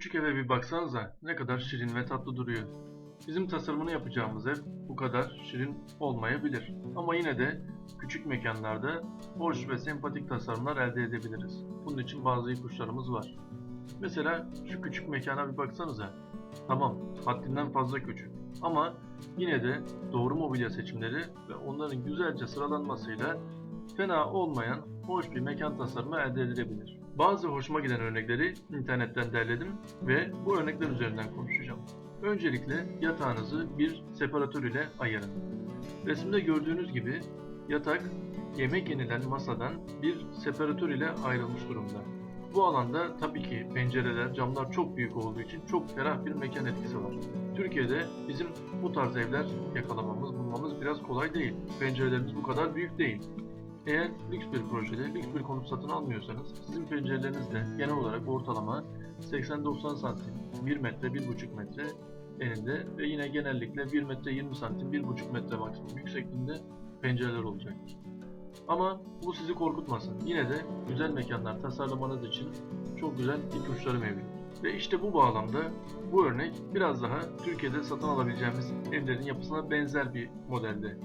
küçük eve bir baksanıza ne kadar şirin ve tatlı duruyor. Bizim tasarımını yapacağımız ev bu kadar şirin olmayabilir. Ama yine de küçük mekanlarda hoş ve sempatik tasarımlar elde edebiliriz. Bunun için bazı ipuçlarımız var. Mesela şu küçük mekana bir baksanıza. Tamam, haddinden fazla küçük. Ama yine de doğru mobilya seçimleri ve onların güzelce sıralanmasıyla fena olmayan hoş bir mekan tasarımı elde edilebilir. Bazı hoşuma giden örnekleri internetten derledim ve bu örnekler üzerinden konuşacağım. Öncelikle yatağınızı bir separatör ile ayırın. Resimde gördüğünüz gibi yatak yemek yenilen masadan bir separatör ile ayrılmış durumda. Bu alanda tabii ki pencereler, camlar çok büyük olduğu için çok ferah bir mekan etkisi var. Türkiye'de bizim bu tarz evler yakalamamız, bulmamız biraz kolay değil. Pencerelerimiz bu kadar büyük değil. Eğer lüks bir projede, lüks bir konut satın almıyorsanız sizin pencereleriniz de genel olarak ortalama 80-90 santim, 1 metre, 1,5 metre eninde ve yine genellikle 1 metre 20 santim, 1,5 metre maksimum yüksekliğinde pencereler olacaktır. Ama bu sizi korkutmasın. Yine de güzel mekanlar tasarlamanız için çok güzel ipuçları mevcut. Ve işte bu bağlamda bu örnek biraz daha Türkiye'de satın alabileceğimiz evlerin yapısına benzer bir modelde.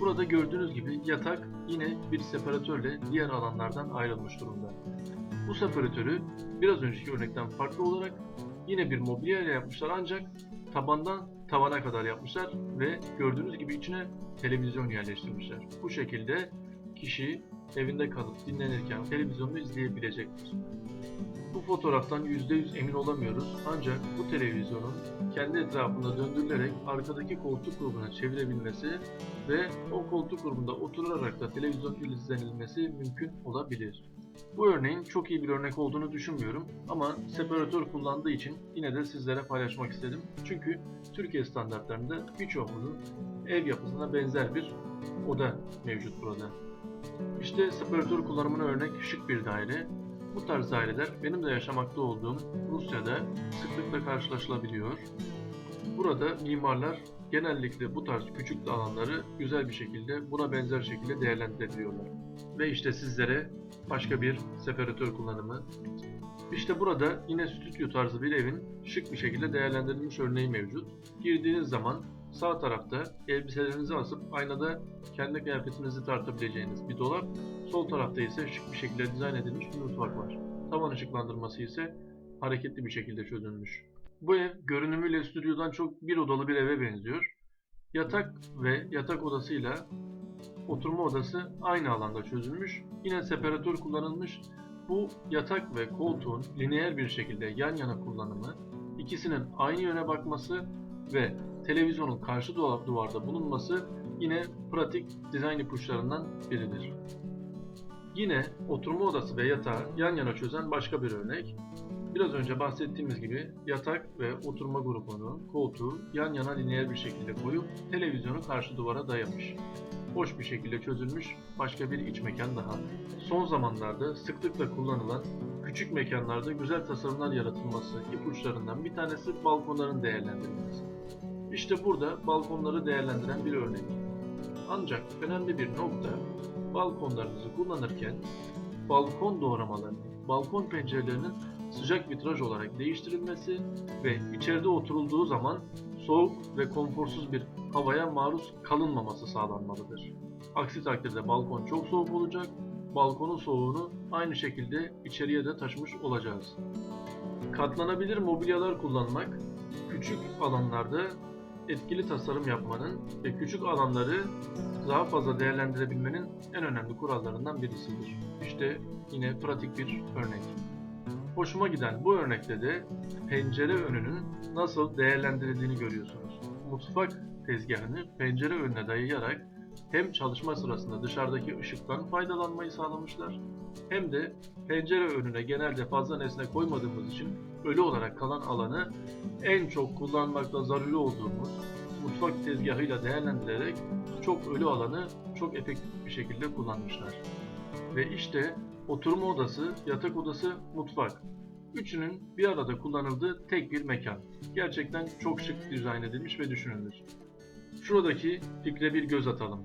Burada gördüğünüz gibi yatak yine bir separatörle diğer alanlardan ayrılmış durumda. Bu separatörü biraz önceki örnekten farklı olarak yine bir mobilya ile yapmışlar ancak tabandan tavana kadar yapmışlar ve gördüğünüz gibi içine televizyon yerleştirmişler. Bu şekilde kişi evinde kalıp dinlenirken televizyonu izleyebilecektir. Bu fotoğraftan %100 emin olamıyoruz ancak bu televizyonun kendi etrafında döndürülerek arkadaki koltuk grubuna çevirebilmesi ve o koltuk grubunda oturarak da televizyon izlenilmesi mümkün olabilir. Bu örneğin çok iyi bir örnek olduğunu düşünmüyorum ama separatör kullandığı için yine de sizlere paylaşmak istedim. Çünkü Türkiye standartlarında birçoğumuzun ev yapısına benzer bir oda mevcut burada. İşte separatör kullanımına örnek şık bir daire. Bu tarz daireler benim de yaşamakta olduğum Rusya'da sıklıkla karşılaşılabiliyor. Burada mimarlar genellikle bu tarz küçük alanları güzel bir şekilde buna benzer şekilde değerlendirebiliyorlar. Ve işte sizlere başka bir separatör kullanımı. İşte burada yine stüdyo tarzı bir evin şık bir şekilde değerlendirilmiş örneği mevcut. Girdiğiniz zaman sağ tarafta elbiselerinizi asıp aynada kendi kıyafetinizi tartabileceğiniz bir dolap, sol tarafta ise şık bir şekilde dizayn edilmiş bir mutfak var. Tavan ışıklandırması ise hareketli bir şekilde çözülmüş. Bu ev görünümüyle stüdyodan çok bir odalı bir eve benziyor. Yatak ve yatak odasıyla oturma odası aynı alanda çözülmüş. Yine separatör kullanılmış. Bu yatak ve koltuğun lineer bir şekilde yan yana kullanımı, ikisinin aynı yöne bakması ve televizyonun karşı duvar- duvarda bulunması yine pratik dizayn ipuçlarından biridir. Yine oturma odası ve yatağı yan yana çözen başka bir örnek. Biraz önce bahsettiğimiz gibi yatak ve oturma grubunu, koltuğu yan yana lineer bir şekilde koyup televizyonu karşı duvara dayamış. Hoş bir şekilde çözülmüş başka bir iç mekan daha. Son zamanlarda sıklıkla kullanılan küçük mekanlarda güzel tasarımlar yaratılması ipuçlarından bir tanesi balkonların değerlendirilmesi. İşte burada balkonları değerlendiren bir örnek. Ancak önemli bir nokta balkonlarınızı kullanırken balkon doğramalarının, balkon pencerelerinin sıcak vitraj olarak değiştirilmesi ve içeride oturulduğu zaman soğuk ve konforsuz bir havaya maruz kalınmaması sağlanmalıdır. Aksi takdirde balkon çok soğuk olacak, balkonun soğuğunu aynı şekilde içeriye de taşımış olacağız. Katlanabilir mobilyalar kullanmak, küçük alanlarda etkili tasarım yapmanın ve küçük alanları daha fazla değerlendirebilmenin en önemli kurallarından birisidir. İşte yine pratik bir örnek. Hoşuma giden bu örnekte de pencere önünün nasıl değerlendirildiğini görüyorsunuz. Mutfak tezgahını pencere önüne dayayarak hem çalışma sırasında dışarıdaki ışıktan faydalanmayı sağlamışlar hem de pencere önüne genelde fazla nesne koymadığımız için ölü olarak kalan alanı en çok kullanmakta zaruri olduğumuz mutfak tezgahıyla değerlendirerek çok ölü alanı çok efektif bir şekilde kullanmışlar. Ve işte oturma odası, yatak odası, mutfak. Üçünün bir arada kullanıldığı tek bir mekan. Gerçekten çok şık dizayn edilmiş ve düşünülmüş. Şuradaki fikre bir göz atalım.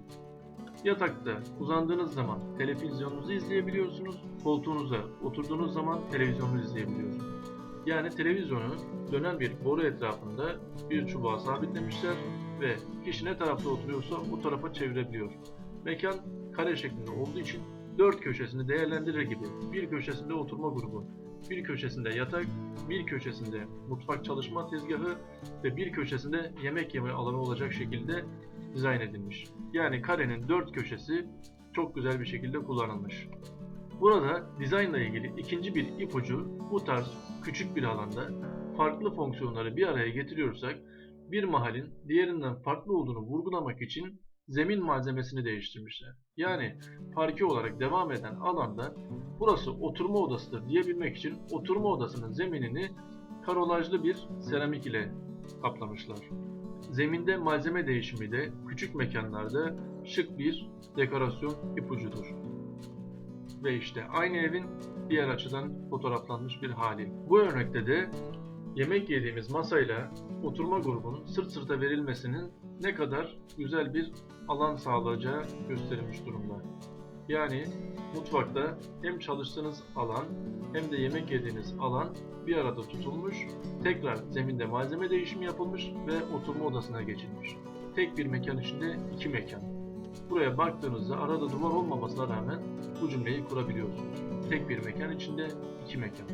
Yatakta uzandığınız zaman televizyonunuzu izleyebiliyorsunuz. Koltuğunuza oturduğunuz zaman televizyonunuzu izleyebiliyorsunuz. Yani televizyonu dönen bir boru etrafında bir çubuğa sabitlemişler ve kişi ne tarafta oturuyorsa o tarafa çevirebiliyor. Mekan kare şeklinde olduğu için dört köşesini değerlendirir gibi bir köşesinde oturma grubu, bir köşesinde yatak, bir köşesinde mutfak çalışma tezgahı ve bir köşesinde yemek yeme alanı olacak şekilde dizayn edilmiş. Yani karenin dört köşesi çok güzel bir şekilde kullanılmış. Burada dizaynla ilgili ikinci bir ipucu bu tarz küçük bir alanda farklı fonksiyonları bir araya getiriyorsak bir mahallin diğerinden farklı olduğunu vurgulamak için zemin malzemesini değiştirmişler. Yani parke olarak devam eden alanda burası oturma odasıdır diyebilmek için oturma odasının zeminini karolajlı bir seramik ile kaplamışlar. Zeminde malzeme değişimi de küçük mekanlarda şık bir dekorasyon ipucudur. Ve işte aynı evin diğer açıdan fotoğraflanmış bir hali. Bu örnekte de yemek yediğimiz masayla oturma grubunun sırt sırta verilmesinin ne kadar güzel bir alan sağlayacağı gösterilmiş durumda. Yani mutfakta hem çalıştığınız alan hem de yemek yediğiniz alan bir arada tutulmuş, tekrar zeminde malzeme değişimi yapılmış ve oturma odasına geçilmiş. Tek bir mekan içinde iki mekan. Buraya baktığınızda arada duvar olmamasına rağmen bu cümleyi kurabiliyorsunuz. Tek bir mekan içinde iki mekan.